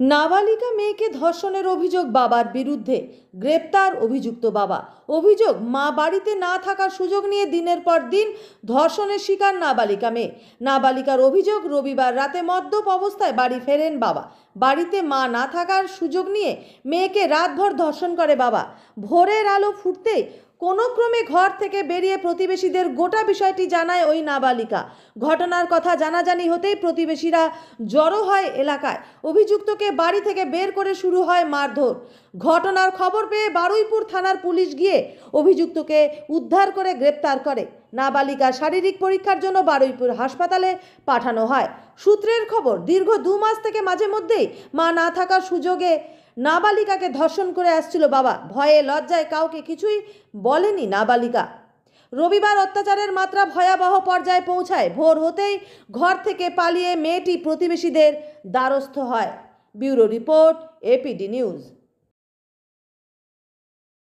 নাবালিকা মেয়েকে ধর্ষণের অভিযোগ বাবার বিরুদ্ধে। গ্রেপ্তার অভিযুক্ত বাবা। অভিযোগ, মা বাড়িতে না থাকার সুযোগ নিয়ে দিনের পর দিন ধর্ষণের শিকার নাবালিকা মেয়ে। নাবালিকার অভিযোগ, রবিবার রাতে মদ্যপ অবস্থায় বাড়ি ফেরেন বাবা। বাড়িতে মা না থাকার সুযোগ নিয়ে মেয়েকে রাতভর ধর্ষণ করে বাবা। ভোরের আলো ফুটতেই কোনো ক্রমে ঘর থেকে বেরিয়ে প্রতিবেশীদের গোটা বিষয়টি জানায় ওই নাবালিকা। ঘটনার কথা জানাজানি হতেই প্রতিবেশীরা জড়ো হয় এলাকায়। অভিযুক্তকে বাড়ি থেকে বের করে শুরু হয় মারধর। ঘটনার খবর পেয়ে বারুইপুর থানার পুলিশ গিয়ে অভিযুক্তকে উদ্ধার করে গ্রেপ্তার করে। নাবালিকা শারীরিক পরীক্ষার জন্য বারুইপুর হাসপাতালে পাঠানো হয়। সূত্রের খবর, দীর্ঘ দু মাস থেকে মাঝে মধ্যেই মা না থাকার সুযোগে নাবালিকাকে ধর্ষণ করে আসছিল বাবা। ভয়ে লজ্জায় কাউকে কিছুই বলেনি নাবালিকা। রবিবার অত্যাচারের মাত্রা ভয়াবহ পর্যায়ে পৌঁছায়। ভোর হতেই ঘর থেকে পালিয়ে মেয়েটি প্রতিবেশীদের দ্বারস্থ হয়। Bureau report, APD news.